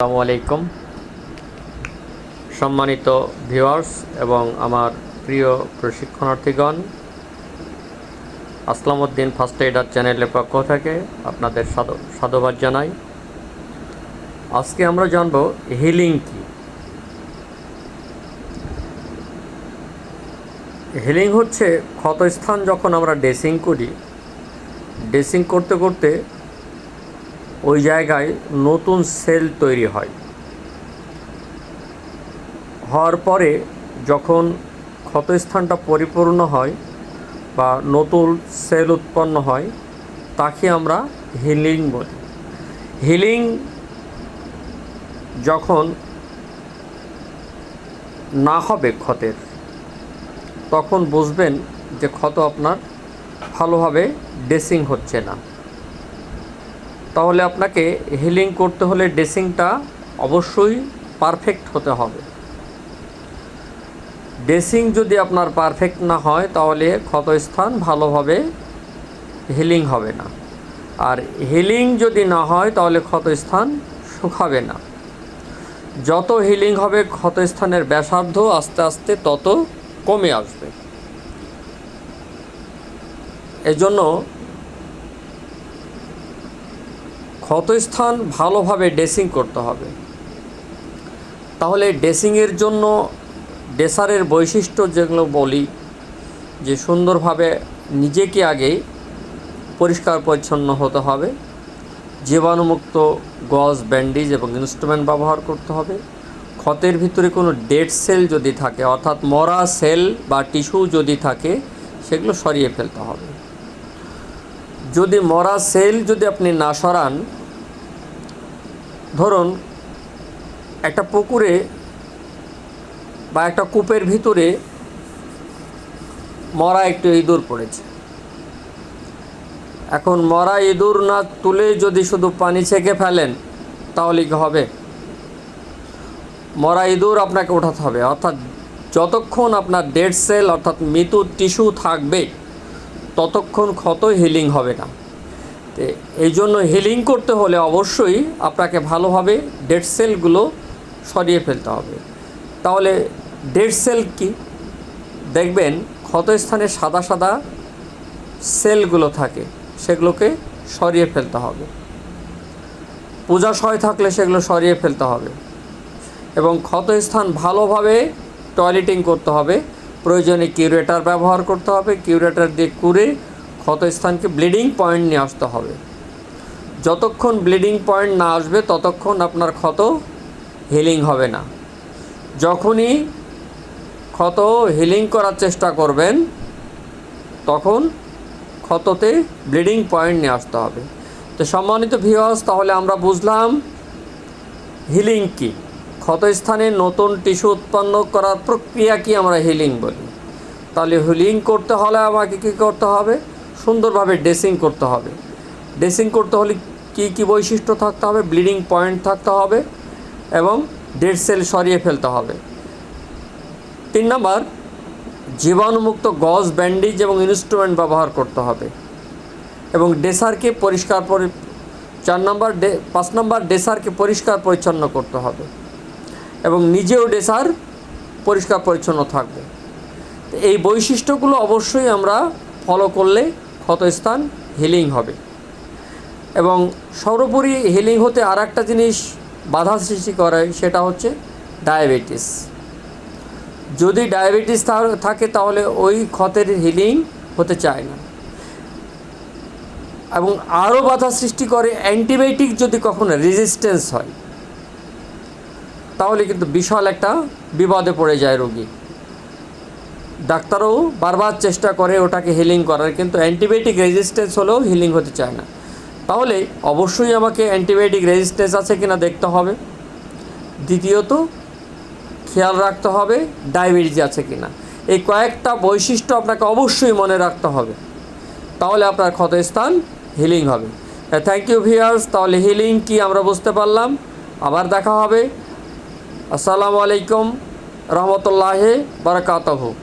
আসসালামু আলাইকুম সম্মানিত ভিউয়ার্স এবং আমার প্রিয় প্রশিক্ষণার্থীগণ আসলাম উদ্দিন ফার্স্ট এইডার চ্যানেলের পক্ষ থেকে আপনাদের সাধু, সাধুবাদ জানাই। আজকে আমরা জানব হিলিং কি। হিলিং হচ্ছে ক্ষতস্থান যখন আমরা ড্রেসিং করি। ড্রেসিং করতে করতে ওই জায়গায় নতুন সেল তৈরি হয়। হওয়ার পরে যখন ক্ষতস্থানটা পরিপূর্ণ হয় বা নতুন সেল উৎপন্ন হয়, তাকে আমরা হিলিং বলি। হিলিং যখন না হবে ক্ষতের, তখন বুঝবেন যে ক্ষত আপনার ভালোভাবে ড্রেসিং হচ্ছে না। তাহলে আপনাকে হিলিং করতে হলে ড্রেসিংটা অবশ্যই পারফেক্ট হতে হবে। ড্রেসিং যদি আপনার পারফেক্ট না হয়, তাহলে ক্ষতস্থান ভালোভাবে হিলিং হবে না। আর হিলিং যদি না হয়, তাহলে ক্ষতস্থান শুকাবে না। যত হিলিং হবে, ক্ষতস্থানের ব্যাসার্ধ আস্তে আস্তে তত কমে আসবে। এজন্য ক্ষতস্থান ভালোভাবে ড্রেসিং করতে হবে। তাহলে ড্রেসিংয়ের জন্য ড্রেসারের বৈশিষ্ট্য যেগুলো বলি, যে সুন্দরভাবে নিজেকে আগে পরিষ্কার পরিচ্ছন্ন হতে হবে, জীবাণুমুক্ত গজ, ব্যান্ডেজ এবং ইনস্ট্রুমেন্ট ব্যবহার করতে হবে। ক্ষতের ভিতরে কোনো ডেড সেল যদি থাকে, অর্থাৎ মরা সেল বা টিস্যু যদি থাকে, সেগুলো সরিয়ে ফেলতে হবে। যদি মরা সেল যদি আপনি না সরান ধরুন, একটা পুকুরে বা একটা কূপের ভিতরে মরা একটু ইঁদুর পড়েছে। এখন মরা ইঁদুর না তুলে যদি শুধু পানি ছেঁকে ফেলেন, তাহলে কি হবে? মরা ইঁদুর আপনাকে ওঠাতে হবে। অর্থাৎ যতক্ষণ আপনার ডেড সেল অর্থাৎ মৃত্যু টিস্যু থাকবে, ততক্ষণ ক্ষত হিলিং হবে না। এই জন্য হিলিং করতে হলে অবশ্যই আপনাকে ভালোভাবে ডেড সেলগুলো সরিয়ে ফেলতে হবে। তাহলে ডেড সেল কি? দেখবেন ক্ষতস্থানে সাদা সাদা সেলগুলো থাকে, সেগুলোকে সরিয়ে ফেলতে হবে। পূজাশয় থাকলে সেগুলো সরিয়ে ফেলতে হবে। এবং ক্ষতস্থান ভালোভাবে টয়লেটিং করতে হবে। প্রয়োজনে কিউরেটার ব্যবহার করতে হবে। কিউরেটার দিয়ে ক্ষতস্থানকে ব্লিডিং পয়েন্ট নিয়ে আসতে হবে। যতক্ষণ ব্লিডিং পয়েন্ট না আসবে, ততক্ষণ আপনার ক্ষত হিলিং হবে না। যখনই ক্ষত হিলিং করার চেষ্টা করবেন, তখন ক্ষততে ব্লিডিং পয়েন্ট নিয়ে আসতে হবে। তো সম্মানিত ভিওয়ার্স তাহলে আমরা বুঝলাম হিলিং কী। ক্ষতস্থানে নতুন টিস্যু উৎপন্ন করার প্রক্রিয়া কি আমরা হিলিং বলি। তাহলে হিলিং করতে হলে আমাকে কী করতে হবে? সুন্দরভাবে ড্রেসিং করতে হবে। ড্রেসিং করতে হলে কী কী বৈশিষ্ট্য থাকতে হবে? ব্লিডিং পয়েন্ট থাকতে হবে এবং ডেড সেল সরিয়ে ফেলতে হবে। তিন নম্বর, জীবাণুমুক্ত গজ, ব্যান্ডেজ এবং ইনস্ট্রুমেন্ট ব্যবহার করতে হবে এবং ডেসারকে পরিষ্কার পরি, চার নম্বর ডে, পাঁচ নম্বর ডেসারকে পরিষ্কার পরিচ্ছন্ন করতে হবে এবং নিজেও ডেসার পরিষ্কার পরিচ্ছন্ন থাকবে। এই বৈশিষ্ট্যগুলো অবশ্যই আমরা ফলো করলে ক্ষতস্থান হিলিং হবে। এবং সর্বোপরি হিলিং হতে আর একটা জিনিস বাধা সৃষ্টি করে, সেটা হচ্ছে ডায়াবেটিস যদি ডায়াবেটিস থাকে, তাহলে ওই ক্ষতের হিলিং হতে চায় না। এবং আরও বাধা সৃষ্টি করে অ্যান্টিবায়োটিক যদি কখনো রেজিস্ট্যান্স হয়, তাহলে কিন্তু বিশাল একটা বিপদে পড়ে যায় রোগী। ডাক্তারও বারবার চেষ্টা করে ওটাকে হিলিং করার, কিন্তু অ্যান্টিবায়োটিক রেজিস্ট্যান্স হলেও হিলিং হতে চায় না। তাহলে অবশ্যই আমাকে অ্যান্টিবায়োটিক রেজিস্ট্যান্স আছে কিনা দেখতে হবে। দ্বিতীয়ত, খেয়াল রাখতে হবে ডায়াবেটিস আছে কিনা। এই কয়েকটা বৈশিষ্ট্য আপনাকে অবশ্যই মনে রাখতে হবে। তাহলে আপনার ক্ষতস্থান হিলিং হবে। থ্যাংক ইউ ভিয়ার্স তাহলে হিলিং কি আমরা বুঝতে পারলাম। আবার দেখা হবে। আসসালামু আলাইকুম। রহমতুল্লাহ বারাকাতহু।